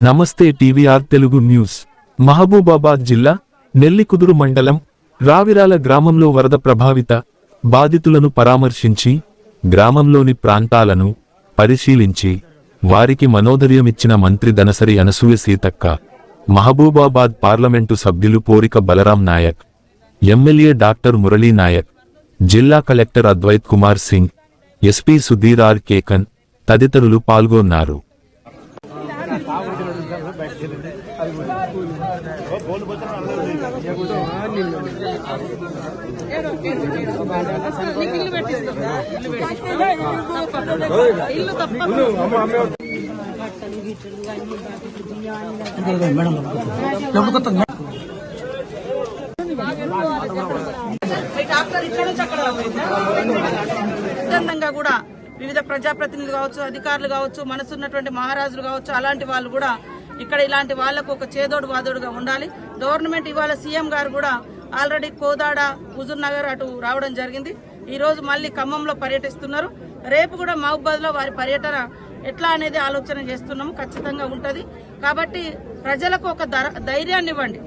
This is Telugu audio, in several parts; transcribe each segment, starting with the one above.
నమస్తే టీవీఆర్ తెలుగు న్యూస్. మహబూబాబాద్ జిల్లా నెల్లికుదురు మండలం రావిరాల గ్రామంలో వరద ప్రభావిత బాధితులను పరామర్శించి గ్రామంలోని ప్రాంతాలను పరిశీలించి వారికి మనోధైర్యమిచ్చిన మంత్రి దనసరి అనసూయ సీతక్క మహబూబాబాద్ పార్లమెంటు సభ్యులు పోరిక బలరాం నాయక్ ఎమ్మెల్యే డాక్టర్ మురళీ నాయక్ జిల్లా collector Advait Kumar Singh SP Sudheer R Kekan తదితరులు పాల్గొన్నారు. ఇల్లు తప్ప డాక్టర్ కూడా వివిధ ప్రజాప్రతినిధులు కావచ్చు అధికారులు కావచ్చు మనసున్నటువంటి మహారాజులు కావచ్చు అలాంటి వాళ్ళు కూడా ఇక్కడ ఇలాంటి వాళ్ళకు ఒక చేదోడు వాదోడుగా ఉండాలి. గవర్నమెంట్ ఇవాళ సీఎం గారు కూడా ఆల్రెడీ కోదాడ హుజూర్ నగర్ అటు రావడం జరిగింది. ఈరోజు మళ్ళీ ఖమ్మంలో పర్యటిస్తున్నారు. రేపు కూడా మహబూబాద్లో వారి పర్యటన ఎట్లా అనేది ఆలోచన చేస్తున్నాము. ఖచ్చితంగా ఉంటుంది. కాబట్టి ప్రజలకు ఒక ధర- ధైర్యాన్ని ఇవ్వండి.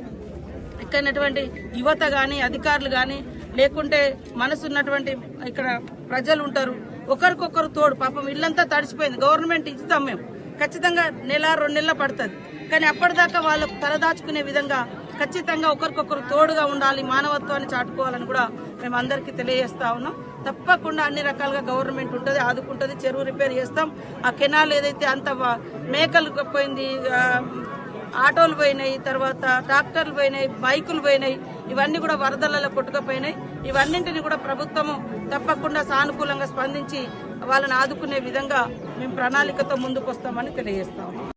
ఇక్కడటువంటి యువత కానీ అధికారులు కానీ లేకుంటే మనసు ఉన్నటువంటి ఇక్కడ ప్రజలు ఉంటారు. ఒకరికొకరు తోడు. పాపం ఇల్లంతా తడిసిపోయింది. గవర్నమెంట్ ఇస్తాం మేము. ఖచ్చితంగా నెల రెండు నెలలు పడుతుంది. కానీ అప్పటిదాకా వాళ్ళు తలదాచుకునే విధంగా ఖచ్చితంగా ఒకరికొకరు తోడుగా ఉండాలి మానవత్వాన్ని చాటుకోవాలని కూడా మేము అందరికీ తెలియజేస్తా ఉన్నాం. తప్పకుండా అన్ని రకాలుగా గవర్నమెంట్ ఉంటుంది ఆదుకుంటుంది చెరువు రిపేర్ చేస్తాం. ఆ కెనాల్ ఏదైతే అంత మేకలు పోయింది ఆటోలు పోయినాయి తర్వాత ట్రాక్టర్లు పోయినాయి బైకులు పోయినాయి ఇవన్నీ కూడా వరదలలో కొట్టుకుపోయినాయి. ఇవన్నింటిని కూడా ప్రభుత్వము తప్పకుండా సానుకూలంగా స్పందించి వాళ్ళని ఆదుకునే విధంగా మేము ప్రణాళికతో ముందుకు వస్తామని తెలియజేస్తాము